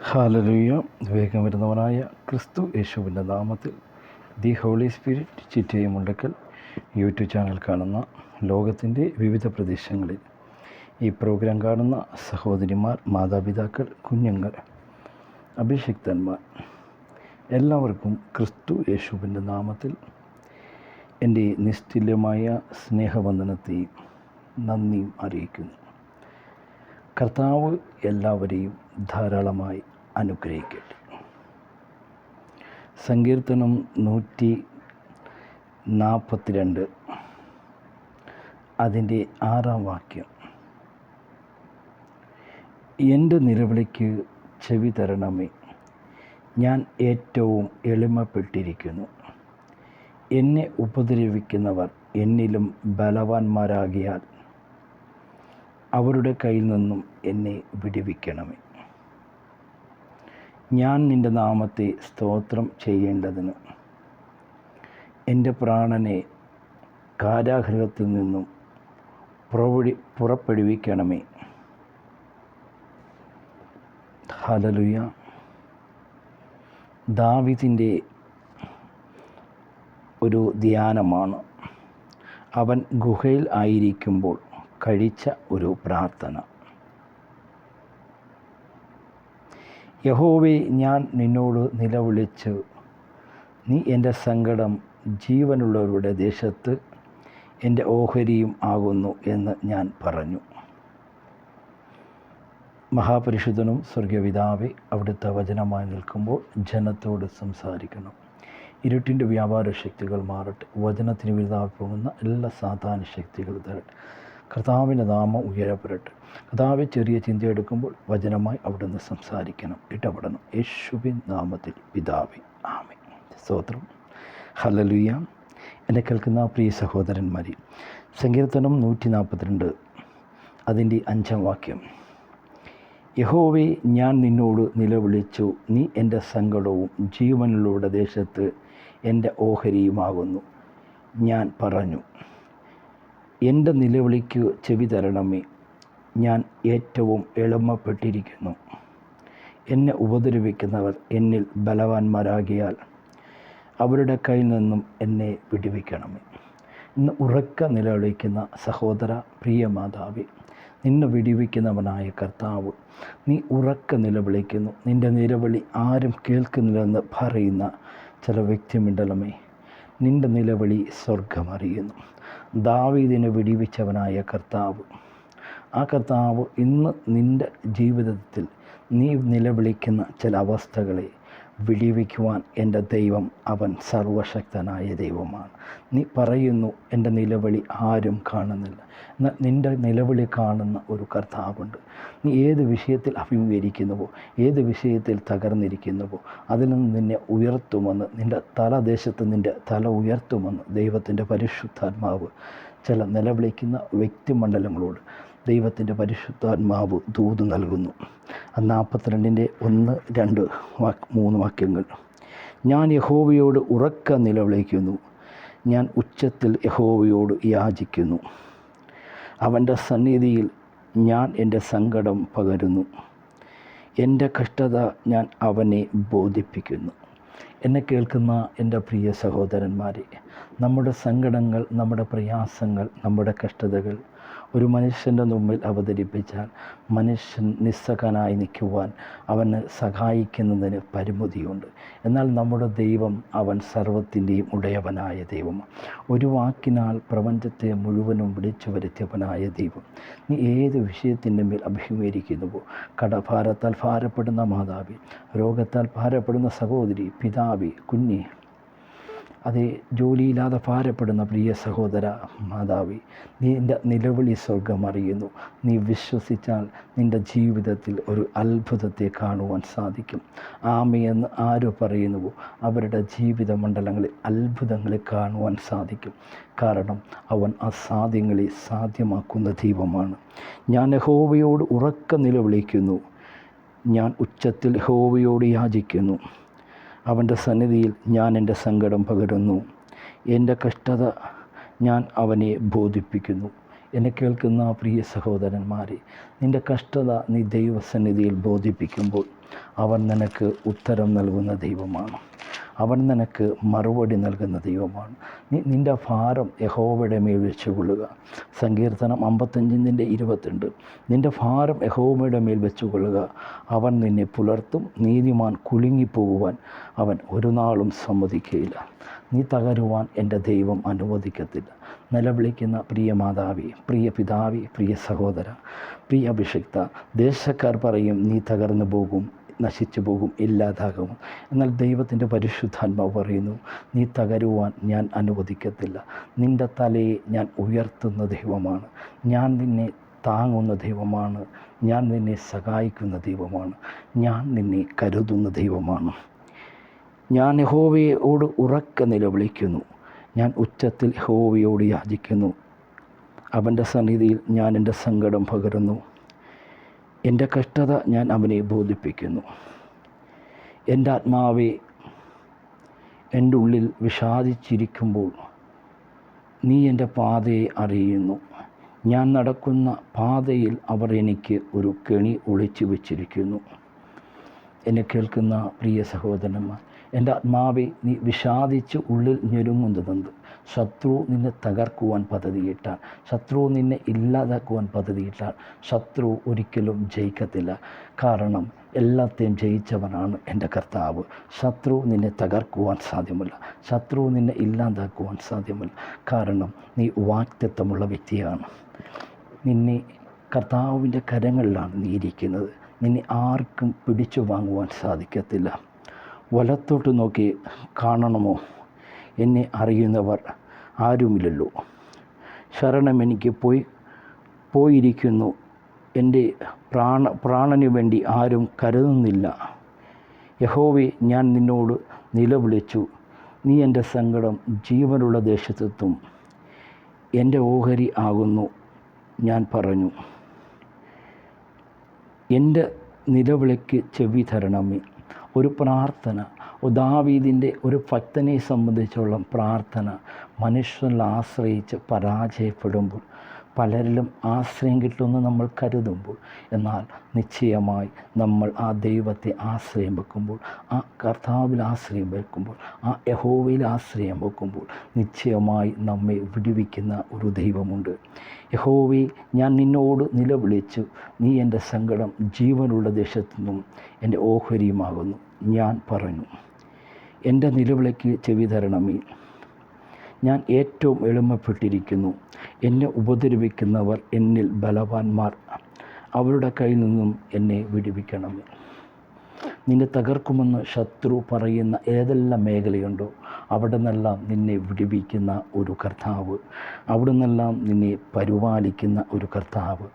ഹാലലുയ്യ വേഗം വരുന്നവനായ ക്രിസ്തു യേശുവിന്റെ നാമത്തിൽ ദി ഹോളി സ്പിരിറ്റ് ചിറ്റയും മുണ്ടക്കൽ യൂട്യൂബ് ചാനൽ കാണുന്ന ലോകത്തിന്റെ വിവിധ പ്രദേശങ്ങളിൽ ഈ പ്രോഗ്രാം കാണുന്ന സഹോദരിമാർ മാതാപിതാക്കൾ കുഞ്ഞുങ്ങൾ അഭിഷിക്തന്മാർ എല്ലാവർക്കും ക്രിസ്തു യേശുവിന്റെ നാമത്തിൽ എന്റെ നിസ്തുല്യമായ സ്നേഹവന്ദനത്തെയും നന്ദിയും അറിയിക്കുന്നു. കർത്താവ് എല്ലാവരെയും ധാരാളമായി അനുഗ്രഹിക്കട്ടെ. സങ്കീർത്തനം നൂറ്റി നാൽപ്പത്തിരണ്ട് അതിന്റെ ആറാം വാക്യം. എന്റെ നിലവിളിക്ക് ചെവി തരണമേ. ഞാൻ ഏറ്റവും എളിമപ്പെട്ടിരിക്കുന്നു. എന്നെ ഉപദ്രവിക്കുന്നവർ എന്നിലും ബലവാന്മാരാകിയാൽ അവരുടെ കയ്യിൽ നിന്നും എന്നെ വിടുവിക്കണമേ. ഞാൻ നിന്റെ നാമത്തെ സ്തോത്രം ചെയ്യേണ്ടതിന്. എന്റെ പ്രാണനെ കാരാഗ്രഹത്തിൽ നിന്നും പുറവിടി പുറപ്പെടുവിക്കണമേ. ഹലലുയ ദാവിദിന്റെ ഒരു ധ്യാനമാണ്. അവൻ ഗുഹയിൽ ആയിരിക്കുമ്പോൾ കഴിച്ച ഒരു പ്രാർത്ഥന. യഹോവേ ഞാൻ നിന്നോട് നിലവിളിച്ച്. നീ എന്റെ സങ്കടം ജീവനുള്ളവരുടെ ദേശത്ത് എന്റെ ഓഹരിയും ആകുന്നു എന്ന് ഞാൻ പറഞ്ഞു. മഹാപരിശുദ്ധനും സ്വർഗപിതാവെ അവിടുത്തെ വചനമായി നിൽക്കുമ്പോൾ ജനത്തോട് സംസാരിക്കണം. ഇരുട്ടിന്റെ വ്യാപാര ശക്തികൾ മാറട്ടെ. വചനത്തിന് വിരുദ്ധായി പോകുന്ന എല്ലാ സാധാരണ ശക്തികൾ തരട്ടെ. കർത്താവിന്റെ നാമം ഉയരപ്പെടട്ടെ. കർത്താവ് ചെറിയ ചിന്തയെടുക്കുമ്പോൾ വചനമായി അവിടുന്ന് സംസാരിക്കണം. ഇടപെടണം. യേശുവിൻ നാമത്തിൽ പിതാവി. ആമി സ്തോത്രം. ഹലലുയ എന്നെ കേൾക്കുന്ന പ്രിയ സഹോദരന്മാരെ സങ്കീർത്തനം നൂറ്റി നാൽപ്പത്തിരണ്ട് അതിന്റെ അഞ്ചാം വാക്യം. യഹോവെ ഞാൻ നിന്നോട് നിലവിളിച്ചു. നീ എന്റെ സങ്കടവും ജീവനിലൂടെ ദേശത്ത് എന്റെ ഓഹരിയുമാകുന്നു. ഞാൻ പറഞ്ഞു എന്റെ നിലവിളിക്ക് ചെവി തരണമേ. ഞാൻ ഏറ്റവും എളിമപ്പെട്ടിരിക്കുന്നു. എന്നെ ഉപദ്രവിക്കുന്നവർ എന്നിൽ ബലവാന്മാരാകിയാൽ അവരുടെ കയ്യിൽ നിന്നും എന്നെ വിടുവിക്കണമേ. ഇന്ന് ഉറക്ക നിലവിളിക്കുന്ന സഹോദര പ്രിയ മാതാവി നിന്നെ വിടിവിക്കുന്നവനായ കർത്താവ് നീ ഉറക്ക നിലവിളിക്കുന്നു. നിന്റെ നിലവിളി ആരും കേൾക്കുന്നില്ലെന്ന് പറയുന്ന ചില വ്യക്തിമണ്ഡലമേ നിന്റെ നിലവിളി സ്വർഗമറിയുന്നു ദാവീദിനെ വിടിവിച്ചവനായ കർത്താവ്. ആ കർത്താവ് ഇന്ന് നിന്റെ ജീവിതത്തിൽ നീ നിലവിളിക്കുന്ന ചില അവസ്ഥകളെ വിടിവിക്കുവാൻ എന്റെ ദൈവം അവൻ സർവശക്തനായ ദൈവമാണ്. നീ പറയുന്നു എന്റെ നിലവിളി ആരും കാണുന്നില്ല. എന്നാൽ നിന്റെ നിലവിളി കാണുന്ന ഒരു കർത്താവുണ്ട്. നീ ഏത് വിഷയത്തിൽ അഭിമുഖീകരിക്കുന്നുവോ ഏത് വിഷയത്തിൽ തകർന്നിരിക്കുന്നുവോ അതിൽ നിന്ന് നിന്നെ ഉയർത്തുമെന്ന് നിന്റെ തലദേശത്ത് നിന്റെ തല ഉയർത്തുമെന്ന് ദൈവത്തിന്റെ പരിശുദ്ധാത്മാവ് ചില നിലവിളിക്കുന്ന വ്യക്തിമണ്ഡലങ്ങളോട് ദൈവത്തിന്റെ പരിശുദ്ധാത്മാവ് ദൂത് നൽകുന്നു. നാൽപ്പത്തിരണ്ടിന്റെ ഒന്ന് രണ്ട് വാക്ക് മൂന്ന് വാക്യങ്ങൾ. ഞാൻ യഹോവയോട് ഉറക്ക നിലവിളിക്കുന്നു. ഞാൻ ഉച്ചത്തിൽ യഹോവയോട് യാചിക്കുന്നു. അവന്റെ സന്നിധിയിൽ ഞാൻ എന്റെ സങ്കടം പകരുന്നു. എന്റെ കഷ്ടത ഞാൻ അവനെ ബോധിപ്പിക്കുന്നു. എന്നെ കേൾക്കുന്ന എന്റെ പ്രിയ സഹോദരന്മാരെ നമ്മുടെ സങ്കടങ്ങൾ നമ്മുടെ പ്രയാസങ്ങൾ നമ്മുടെ കഷ്ടതകൾ ഒരു മനുഷ്യന്റെ മുമ്പിൽ അവതരിപ്പിച്ചാൽ മനുഷ്യൻ നിസ്സഹനായി നിൽക്കുവാൻ അവന് സഹായിക്കുന്നതിന് പരിമിതിയുണ്ട്. എന്നാൽ നമ്മുടെ ദൈവം അവൻ സർവത്തിന്റെയും ഉടയവനായ ദൈവമാണ് ഒരു വാക്കിനാൽ പ്രപഞ്ചത്തെ മുഴുവനും വിളിച്ചു വരുത്തിയവനായ ദൈവം. നീ ഏത് വിഷയത്തിന്റെ മേൽ അഭിമുഖീകരിക്കുന്നുവോ? കടഭാരത്താൽ ഭാരപ്പെടുന്ന മാതാവി രോഗത്താൽ ഭാരപ്പെടുന്ന സഹോദരി പിതാവി കുഞ്ഞി അതേ ജോലിയില്ലാതെ ഭാരപ്പെടുന്ന പ്രിയ സഹോദര മാതാവി നിന്റെ നിലവിളി സ്വർഗം അറിയുന്നു. നീ വിശ്വസിച്ചാൽ നിന്റെ ജീവിതത്തിൽ ഒരു അത്ഭുതത്തെ കാണുവാൻ സാധിക്കും. ആമയെന്ന് ആര് പറയുന്നുവോ അവരുടെ ജീവിത മണ്ഡലങ്ങളിൽ അത്ഭുതങ്ങളെ കാണുവാൻ സാധിക്കും. കാരണം അവൻ അസാധ്യങ്ങളെ സാധ്യമാക്കുന്ന ദൈവമാണ്. ഞാൻ ഹോവയോട് ഉറക്ക നിലവിളിക്കുന്നു. ഞാൻ ഉച്ചത്തിൽ ഹോവയോട് യാചിക്കുന്നു. അവന്റെ സന്നിധിയിൽ ഞാൻ എന്റെ സങ്കടം പകരുന്നു. എന്റെ കഷ്ടത ഞാൻ അവനെ ബോധിപ്പിക്കുന്നു. എന്നെ കേൾക്കുന്ന പ്രിയ സഹോദരന്മാരെ നിന്റെ കഷ്ടത നീ ദൈവസന്നിധിയിൽ ബോധിപ്പിക്കുമ്പോൾ അവൻ നിനക്ക് ഉത്തരം നൽകുന്ന ദൈവമാണ്. അവൻ നിനക്ക് മറുപടി നൽകുന്ന ദൈവമാണ്. നീ നിന്റെ ഭാരം യഹോവയുടെ മേൽ വെച്ചുകൊള്ളുക സങ്കീർത്തനം അമ്പത്തഞ്ചിന്റെ ഇരുപത്തിണ്ട് നിന്റെ ഭാരം യഹോവയുടെ മേൽ വെച്ചുകൊള്ളുക അവൻ നിന്നെ പുലർത്തും നീതിമാൻ കുലുങ്ങിപ്പോകുവാൻ അവൻ ഒരു നാളും സമ്മതിക്കുകയില്ല നീ തകരുവാൻ എന്റെ ദൈവം അനുവദിക്കത്തില്ല. നിലവിളിക്കുന്ന പ്രിയ മാതാവി പ്രിയ പിതാവി പ്രിയ സഹോദര പ്രിയ അഭിഷിക്ത ദേശക്കാർ പറയും നീ തകർന്നു പോകും. നശിച്ചു പോകും ഇല്ലാതാകും. എന്നാൽ ദൈവത്തിന്റെ പരിശുദ്ധാത്മാവ് പറയുന്നു നീ തകരുവാൻ ഞാൻ അനുവദിക്കത്തില്ല. നിന്റെ തലയെ ഞാൻ ഉയർത്തുന്ന ദൈവമാണ്. ഞാൻ നിന്നെ താങ്ങുന്ന ദൈവമാണ്. ഞാൻ നിന്നെ സഹായിക്കുന്ന ദൈവമാണ്. ഞാൻ നിന്നെ കരുതുന്ന ദൈവമാണ്. ഞാൻ യഹോവയോട് ഉറക്ക നിലവിളിക്കുന്നു. ഞാൻ ഉച്ചത്തിൽ യഹോവയോട് യാചിക്കുന്നു. അവന്റെ സന്നിധിയിൽ ഞാൻ എന്റെ സങ്കടം പകരുന്നു. എന്റെ കഷ്ടത ഞാൻ അവനെ ബോധിപ്പിക്കുന്നു. എന്റെ ആത്മാവെ എന്റെ ഉള്ളിൽ വിഷാദിച്ചിരിക്കുമ്പോൾ നീ എന്റെ പാതയെ അറിയുന്നു. ഞാൻ നടക്കുന്ന പാതയിൽ അവർ എനിക്ക് ഒരു കെണി ഒളിച്ചു വച്ചിരിക്കുന്നു. എന്നെ കേൾക്കുന്ന പ്രിയ സഹോദരന്മാർ എന്റെ ആത്മാവെ നീ വിഷാദിച്ച് ഉള്ളിൽ ഞെരുങ്ങുന്നതെന്ത് ശത്രു നിന്നെ തകർക്കുവാൻ പദ്ധതിയിട്ടാൽ ശത്രു നിന്നെ ഇല്ലാതാക്കുവാൻ പദ്ധതിയിട്ടാൽ ശത്രു ഒരിക്കലും ജയിക്കത്തില്ല. കാരണം എല്ലാത്തെയും ജയിച്ചവനാണ് എന്റെ കർത്താവ്. ശത്രു നിന്നെ തകർക്കുവാൻ സാധ്യമല്ല. ശത്രു നിന്നെ ഇല്ലാതാക്കുവാൻ സാധ്യമല്ല. കാരണം നീ വാക്തത്വമുള്ള വ്യക്തിയാണ്. നിന്നെ കർത്താവിന്റെ കരങ്ങളിലാണ് നീ ഇരിക്കുന്നത്. നിന്നെ ആർക്കും പിടിച്ചു വാങ്ങുവാൻ സാധിക്കത്തില്ല. വലത്തോട്ട് നോക്കി കാണണമോ? എന്നെ അറിയുന്നവർ ആരുമില്ലല്ലോ. ശരണം എനിക്ക് പോയി പോയിരിക്കുന്നു. എന്റെ പ്രാണ പ്രാണന് വേണ്ടി ആരും കരുതുന്നില്ല. യഹോവെ ഞാൻ നിന്നോട് നിലവിളിച്ചു. നീ എന്റെ സങ്കടം ജീവനുള്ള ദേശത്തെത്തും. എന്റെ ഓഹരി ആകുന്നു ഞാൻ പറഞ്ഞു. എന്റെ നിലവിളിക്ക് ചെവി തരണമേ. ഒരു പ്രാർത്ഥന ദാവീദിന്റെ ഒരു ഭക്തനെ സംബന്ധിച്ചുള്ള പ്രാർത്ഥന മനുഷ്യനിൽ ആശ്രയിച്ച് പരാജയപ്പെടുമ്പോൾ പലരിലും ആശ്രയം കിട്ടുമെന്ന് നമ്മൾ കരുതുമ്പോൾ എന്നാൽ നിശ്ചയമായി നമ്മൾ ആ ദൈവത്തെ ആശ്രയം വെക്കുമ്പോൾ ആ കർത്താവിൽ ആശ്രയം വെക്കുമ്പോൾ ആ യഹോവയിൽ ആശ്രയം വെക്കുമ്പോൾ നിശ്ചയമായി നമ്മെ വിടുവിക്കുന്ന ഒരു ദൈവമുണ്ട്. യഹോവി ഞാൻ നിന്നോട് നിലവിളിച്ചു. നീ എന്റെ സങ്കടം ജീവനുള്ള ദേശത്തു നിന്നും എന്റെ ഓഹരിയുമാകുന്നു. ഞാൻ പറഞ്ഞു എന്റെ നിലവിളിക്ക് ചെവി തരണമേ. ഞാൻ ഏറ്റവും എളിമപ്പെട്ടിരിക്കുന്നു. എന്നെ ഉപദ്രവിക്കുന്നവർ എന്നിൽ ബലവാന്മാർ അവരുടെ കയ്യിൽ നിന്നും എന്നെ വിടുവിക്കണമേ. നിന്നെ തകർക്കുമെന്ന് ശത്രു പറയുന്ന ഏതെല്ലാം മേഖലയുണ്ടോ അവിടെ നിന്നെല്ലാം നിന്നെ വിടുവിക്കുന്ന ഒരു കർത്താവ്. അവിടെ നിന്നെല്ലാം നിന്നെ പരിപാലിക്കുന്ന ഒരു കർത്താവ്.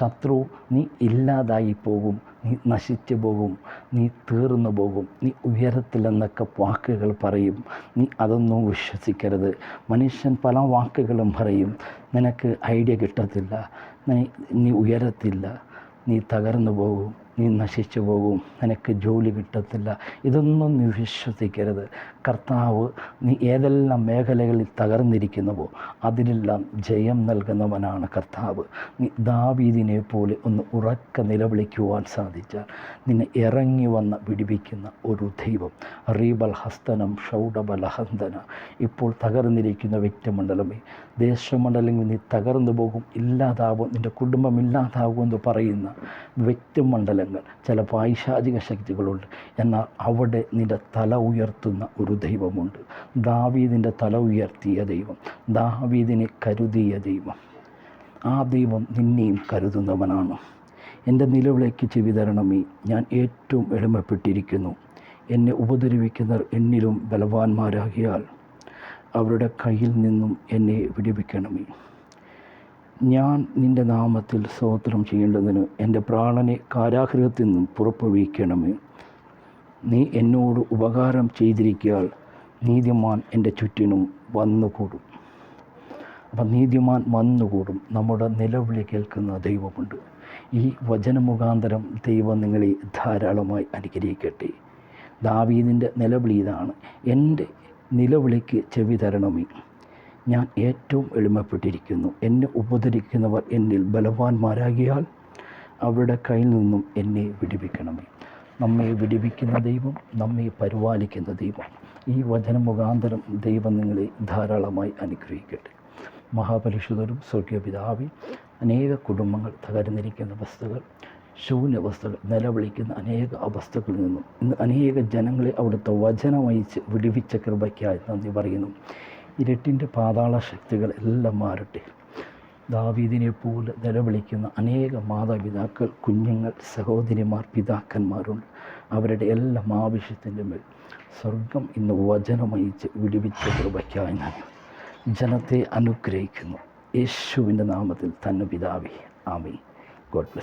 ശത്രു നീ ഇല്ലാതായി പോകും നീ നശിച്ചു പോകും നീ തീർന്നു പോകും നീ ഉയരത്തിലെന്നൊക്കെ വാക്കുകൾ പറയും. നീ അതൊന്നും വിശ്വസിക്കരുത്. മനുഷ്യൻ പല വാക്കുകളും പറയും. നിനക്ക് ഐഡിയ കിട്ടത്തില്ല. നീ ഉയരത്തില്ല. നീ തകർന്നു പോകും നീ നശിച്ചു പോകും. നിനക്ക് ജോലി കിട്ടത്തില്ല. ഇതൊന്നും നീ വിശ്വസിക്കരുത്. കർത്താവ് നീ ഏതെല്ലാം മേഖലകളിൽ തകർന്നിരിക്കുന്നുവോ അതിലെല്ലാം ജയം നൽകുന്നവനാണ് കർത്താവ്. നീ ദാവീദിനെ പോലെ ഒന്ന് ഉറക്ക നിലവിളിക്കുവാൻ സാധിച്ചാൽ നിന്നെ ഇറങ്ങി വന്ന് പിടിപ്പിക്കുന്ന ഒരു ദൈവം. റീബൽ ഹസ്തനം ഷൗഡബലഹന്തന ഇപ്പോൾ തകർന്നിരിക്കുന്ന വ്യക്തിമണ്ഡലമേ ദേശമണ്ഡലങ്ങളിൽ നീ തകർന്നു പോകും. ഇല്ലാതാവും. നിന്റെ കുടുംബം ഇല്ലാതാകും എന്ന് പറയുന്ന വ്യക്തിമണ്ഡലങ്ങൾ ചില പൈശാചിക ശക്തികളുണ്ട്. എന്നാൽ അവിടെ നിന്റെ തല ഉയർത്തുന്ന ഒരു ദൈവമുണ്ട്. ദാവീദിന്റെ തല ഉയർത്തിയ ദൈവം. ദാവീദിനെ കരുതിയ ദൈവം. ആ ദൈവം നിന്നെയും കരുതുന്നവനാണ്. എന്റെ നിലവിളേക്ക് ചെവി തരണമേ. ഞാൻ ഏറ്റവും എളിമപ്പെട്ടിരിക്കുന്നു. എന്നെ ഉപദ്രവിക്കുന്നവർ എന്നിലും ബലവാന്മാരാകിയാൽ അവരുടെ കയ്യിൽ നിന്നും എന്നെ വിടിവിക്കണമേ. ഞാൻ നിന്റെ നാമത്തിൽ സ്തോത്രം ചെയ്യേണ്ടതിന് എന്റെ പ്രാണനെ കാരാഗ്രഹത്തിൽ നിന്നും പുറപ്പെടുവിക്കണമേ. നീ എന്നോട് ഉപകാരം ചെയ്തിരിക്കാൽ നീതിമാൻ എന്റെ ചുറ്റിനും വന്നുകൂടും. അപ്പം നീതിമാൻ വന്നുകൂടും. നമ്മുടെ നിലവിളി കേൾക്കുന്ന ദൈവമുണ്ട്. ഈ വചനമുഖാന്തരം ദൈവം നിങ്ങളെ ധാരാളമായി അനുഗ്രഹിക്കട്ടെ. ദാവീദിന്റെ നിലവിളി ഇതാണ്. എന്റെ നിലവിളിക്ക് ചെവി തരണമേ. ഞാൻ ഏറ്റവും എളിമപ്പെട്ടിരിക്കുന്നു. എന്നെ ഉപദ്രവിക്കുന്നവർ എന്നിൽ ബലവാന്മാരാകിയാൽ അവരുടെ കയ്യിൽ നിന്നും എന്നെ വിടിവിക്കണമേ. നമ്മെ വിടിവിക്കുന്ന ദൈവം നമ്മെ പരിപാലിക്കുന്ന ദൈവം. ഈ വചന മുഖാന്തരം ദൈവം നിങ്ങളെ ധാരാളമായി അനുഗ്രഹിക്കട്ടെ. മഹാപരിശുദ്ധരും സ്വർഗീയപിതാവി അനേക കുടുംബങ്ങൾ തകർന്നിരിക്കുന്ന അവസ്ഥകൾ ശൂന്യവസ്ഥകൾ നിലവിളിക്കുന്ന അനേക അവസ്ഥകളിൽ നിന്നും ഇന്ന് അനേക ജനങ്ങളെ അവിടുത്തെ വചനം വഹിച്ച് വിടുവിച്ച കൃപയ്ക്കായി നന്ദി പറയുന്നു. ഇരുട്ടിന്റെ പാതാള ശക്തികൾ എല്ലാം മാറട്ടെ. ദാവീദിനെ പോലെ നിലവിളിക്കുന്ന അനേക മാതാപിതാക്കൾ കുഞ്ഞുങ്ങൾ സഹോദരിമാർ പിതാക്കന്മാരുണ്ട്. അവരുടെ എല്ലാം ആവശ്യത്തിന്റെ മേൽ സ്വർഗം ഇന്ന് വചനമയിച്ച് വിടുവിച്ച കൃപയ്ക്കായി ഞാൻ ജനത്തെ അനുഗ്രഹിക്കുന്നു. യേശുവിന്റെ നാമത്തിൽ തന്നെ പിതാവി ആമി ഗോഡ് ബ്ലസ്